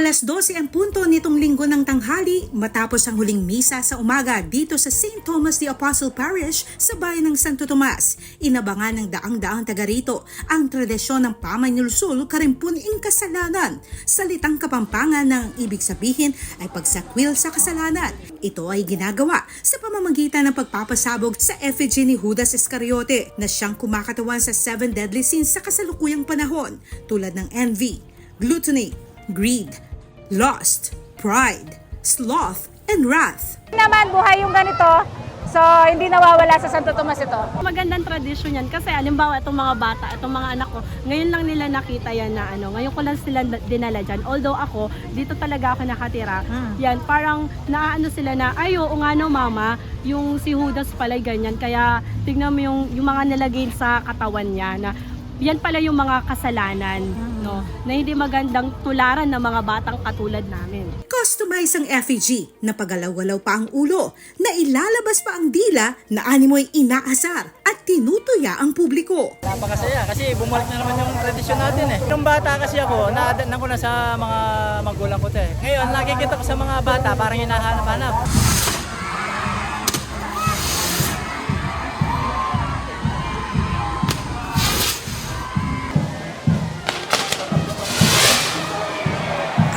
Alas 12 ang punto nitong linggo ng tanghali matapos ang huling misa sa umaga dito sa St. Thomas the Apostle Parish sa bayan ng Santo Tomas. Inabangan ng daang-daang taga rito ang tradisyon ng Pamanyulsul Karimpun ing kasalanan. Salitang kapampangan ng ibig sabihin ay pagsakwil sa kasalanan. Ito ay ginagawa sa pamamagitan ng pagpapasabog sa effigy ni Judas Iscariote na siyang kumakatawan sa seven deadly sins sa kasalukuyang panahon tulad ng envy, gluttony, greed, lust, pride, sloth, and wrath. naman buhay yung ganito. So, hindi nawawala sa Santo Tomas ito. Magandang tradisyon yan kasi alimbawa itong mga bata, itong mga anak ko, ngayon lang nila nakita yan na ano, ngayon ko lang sila na- dinala dyan. Although ako, dito talaga ako nakatira. Yan, parang naaano sila na, ay oo nga no mama, yung si Judas pala ganyan. Kaya tignan mo yung, yung mga nilagay sa katawan niya na yan pala yung mga kasalanan, no? Na hindi magandang tularan ng mga batang katulad namin. Customize ang effigy na pagalaw-galaw pa ang ulo, na ilalabas pa ang dila na animoy inaasar at tinutuya ang publiko. Napakasaya kasi bumalik na naman yung tradisyon natin eh. Nung bata kasi ako, naadanan ko na sa mga magulang ko to eh. Ngayon, nakikita ko sa mga bata, parang hinahanap-hanap.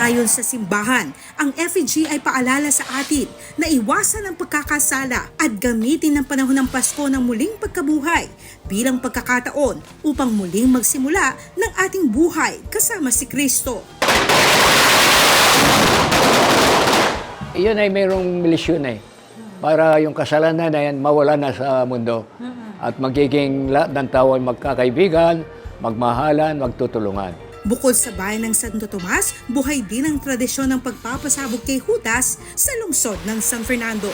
Ayon sa simbahan, ang effigy ay paalala sa atin na iwasan ang pagkakasala at gamitin ang panahon ng Pasko ng muling pagkabuhay bilang pagkakataon upang muling magsimula ng ating buhay kasama si Kristo. Iyon ay mayroong milisyon eh. Para yung kasalanan na yan mawala na sa mundo. At magiging lahat ng tao ay magkakaibigan, magmahalan, magtutulungan. Bukod sa bayan ng Santo Tomas, buhay din ang tradisyon ng pagpapasabog kay Judas sa lungsod ng San Fernando.